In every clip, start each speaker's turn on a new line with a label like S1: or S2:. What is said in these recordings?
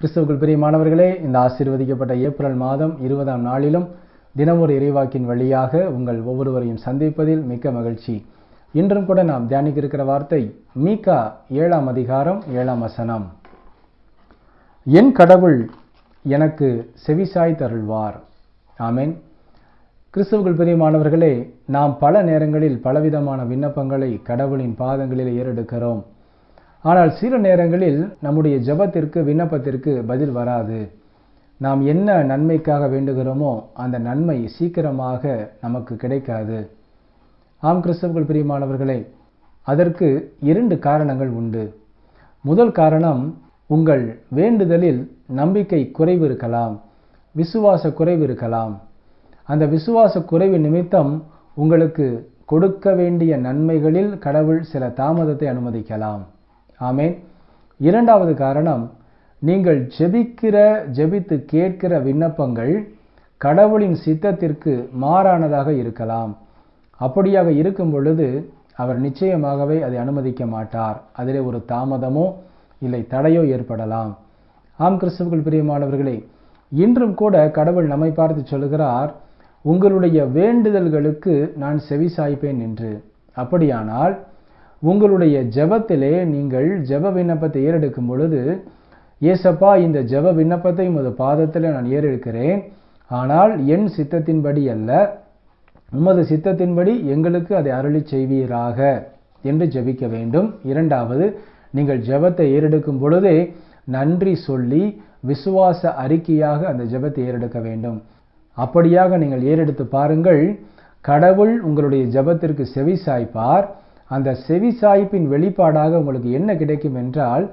S1: கிறிஸ்துவுக்குள் பிரியமானவர்களே இந்த ஆசீர்வதிக்கப்பட்ட ஏப்ரல் மாதம் இருபதாம் நாளிலும் தினமொரு இறைவாக்கின் வழியாக உங்கள் ஒவ்வொருவரையும் சந்திப்பதில் மிக்க மகிழ்ச்சி. இன்றும் கூட நாம் தியானிக்க இருக்கிற வார்த்தை மீகா ஏழாம் அதிகாரம் ஏழாம் வசனம். என் கடவுள் எனக்கு செவிசாய் தருள்வார் ஆமேன். கிறிஸ்துவுக்குள் பிரியமானவர்களே நாம் பல நேரங்களில் பலவிதமான விண்ணப்பங்களை கடவுளின் பாதங்களில் ஏறெடுக்கிறோம். ஆனால் சில நேரங்களில் நம்முடைய ஜெபத்திற்கு விண்ணப்பத்திற்கு பதில் வராது. நாம் என்ன நன்மைக்காக வேண்டுகிறோமோ அந்த நன்மை சீக்கிரமாக நமக்கு கிடைக்காது. ஆம் கிறிஸ்தவர்கள் பிரியமானவர்களே அதற்கு இரண்டு காரணங்கள் உண்டு. முதல் காரணம் உங்கள் வேண்டுதலில் நம்பிக்கை குறைவு இருக்கலாம் விசுவாச குறைவு இருக்கலாம் அந்த விசுவாச குறைவு நிமித்தம் உங்களுக்கு கொடுக்க வேண்டிய நன்மைகளில் கடவுள் சில தாமதத்தை அனுமதிக்கலாம். ஆமேன். இரண்டாவது காரணம் நீங்கள் ஜெபிக்கிற ஜெபித்து கேட்கிற விண்ணப்பங்கள் கடவுளின் சித்தத்திற்கு மாறானதாக இருக்கலாம். அப்படியாக இருக்கும் பொழுது அவர் நிச்சயமாகவே அதை அனுமதிக்க மாட்டார். அதிலே ஒரு தாமதமோ இல்லை தடையோ ஏற்படலாம். ஆம் கிறிஸ்துவுக்குள் பிரியமானவர்களே இன்றும் கூட கடவுள் நம்மை பார்த்து சொல்கிறார் உங்களுடைய வேண்டுதல்களுக்கு நான் செவி சாய்ப்பேன் என்று. அப்படியானால் உங்களுடைய ஜெபத்திலே நீங்கள் ஜெப விண்ணப்பத்தை ஏறெடுக்கும் பொழுது ஏசப்பா இந்த ஜெப விண்ணப்பத்தை உமது பாதத்தில் நான் ஏறெடுக்கிறேன். ஆனால் என் சித்தத்தின்படி அல்ல உமது சித்தத்தின்படி எங்களுக்கு அதை அருளி செய்வீராக என்று ஜெபிக்க வேண்டும். இரண்டாவது நீங்கள் ஜெபத்தை ஏறெடுக்கும் பொழுதே நன்றி சொல்லி விசுவாச அறிக்கையாக அந்த ஜெபத்தை ஏறெடுக்க வேண்டும். அப்படியாக நீங்கள் ஏறெடுத்து பாருங்கள் கடவுள் உங்களுடைய ஜெபத்திற்கு செவி சாய்ப்பார் அந்த செவி சாய்ப்பின் வெளிப்பாடாக உங்களுக்கு என்ன கிடைக்கும் என்றால்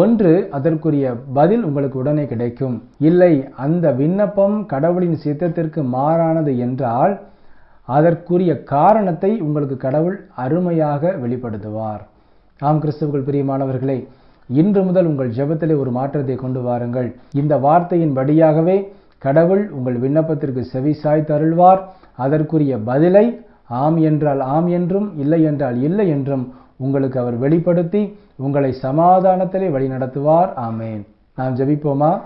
S1: ஒன்று அதற்குரிய பதில் உங்களுக்கு உடனே கிடைக்கும். இல்லை அந்த விண்ணப்பம் கடவுளின் சித்தத்திற்கு மாறானது என்றால் அதற்குரிய காரணத்தை உங்களுக்கு கடவுள் அருமையாக வெளிப்படுத்துவார். ஆம் கிறிஸ்துவர்கள் பிரியமானவர்களே இன்று முதல் உங்கள் ஜெபத்திலே ஒரு மாற்றத்தை கொண்டு வாருங்கள். இந்த வார்த்தையின் படியாகவே கடவுள் உங்கள் விண்ணப்பத்திற்கு செவி சாய்த்து அருள்வார். அதற்குரிய பதிலை ஆம் என்றால் ஆம் என்றும் இல்லை என்றால் இல்லை என்றும் உங்களுக்கு அவர் வெளிப்படுத்தி உங்களை சமாதானத்திலே வழிநடத்துவார். ஆமேன். நாம் ஜபிப்போமா?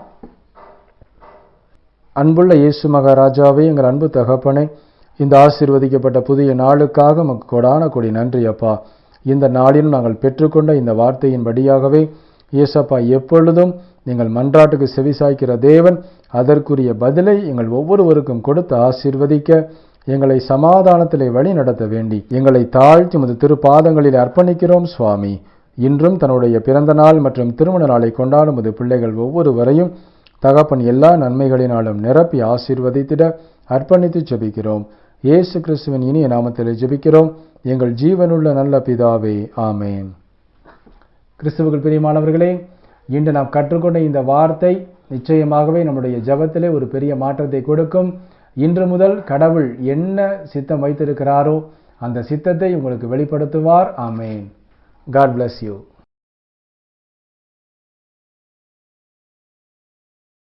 S1: அன்புள்ள இயேசு மகாராஜாவே எங்கள் அன்பு தகப்பனே இந்த ஆசீர்வதிக்கப்பட்ட புதிய நாளுக்காக மக்கு கொடான கொடி நன்றி அப்பா. இந்த நாளிலும் நாங்கள் பெற்றுக்கொண்ட இந்த வார்த்தையின்படியாகவே இயேசப்பா எப்பொழுதும் நீங்கள் மன்றாட்டுக்கு செவிசாய்க்கிற தேவன் அதற்குரிய பதிலை எங்கள் ஒவ்வொருவருக்கும் கொடுத்து ஆசீர்வதிக்க எங்களை சமாதானத்திலே வழி நடத்த வேண்டி எங்களை தாழ்த்தி உமது திருப்பாதங்களில் அர்ப்பணிக்கிறோம் சுவாமி. இன்றும் தன்னுடைய பிறந்த நாள் மற்றும் திருமண நாளை கொண்டாடும் உமது பிள்ளைகள் ஒவ்வொருவரையும் தகப்பன் எல்லா நன்மைகளினாலும் நிரப்பி ஆசீர்வதித்திட அர்ப்பணித்து ஜெபிக்கிறோம். இயேசு கிறிஸ்துவின் இனிய நாமத்தில் ஜெபிக்கிறோம். எங்கள் ஜீவனுள்ள நல்ல பிதாவே ஆமேன். கிறிஸ்துவுக்குள் பிரியமானவர்களே இன்று நாம் கற்றுக்கொண்ட இந்த வார்த்தை நிச்சயமாகவே நம்முடைய ஜபத்திலே ஒரு பெரிய மாற்றத்தை கொடுக்கும். இன்று முதல் கடவுள் என்ன சித்தம் வைத்திருக்கிறாரோ அந்த சித்தத்தை உங்களுக்கு வெளிப்படுத்துவார். ஆமேன். God bless you